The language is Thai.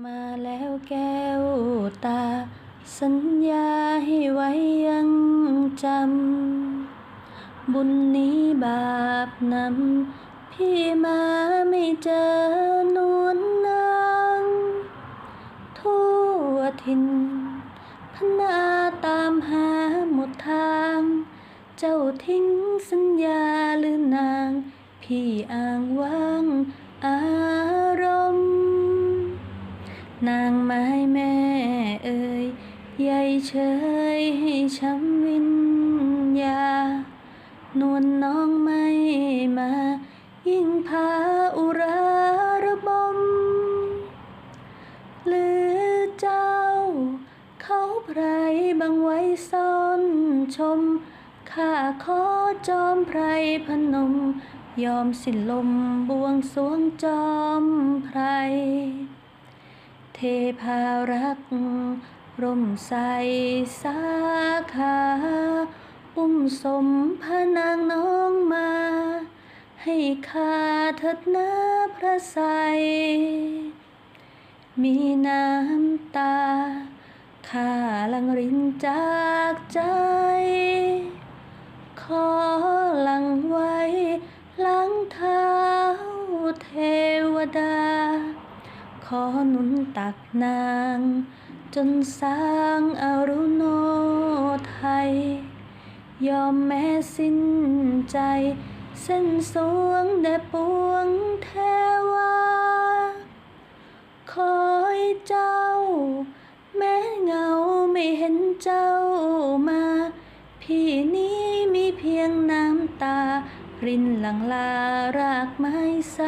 มาแล้วแก้วตา สัญญาให้ไว้ยังจำ บุญนี้บาปนำ พี่มาไม่เจอนวลนางทั่วถิ่นพนาตามหาหมดทาง เจ้าทิ้งสัญญาหรือนาง พี่อ้างว้างอารมณ์ นางไม้แม่เอ่ยใหญ่เชยให้ช้ำวิญญานวลน้องไม่มา ยิ่งพาอุราระบม หรือเจ้า เขาไพรบังไว้ซ่อนชม ข้าขอจอมไพรพนม ยอมสิ้นลมบวงสวงจอมไพร พารักร่มใสสาขาอุ้มสมพระนางน้องมา ให้ข้าเถิดนาพระไสมีน้ำตาข้าลังรินจากใจ ขอหลังไว้หล้างเท้า อหนุนตักนาง จนสร้างอรุโนไทย ยอมแม้สิ้นใจ เส้นสวงแด่ปวงเทวา คอยเจ้า แม้เงาไม่เห็นเจ้ามา พี่นี้มีเพียงน้ำตารินหลังลารากไม้ใส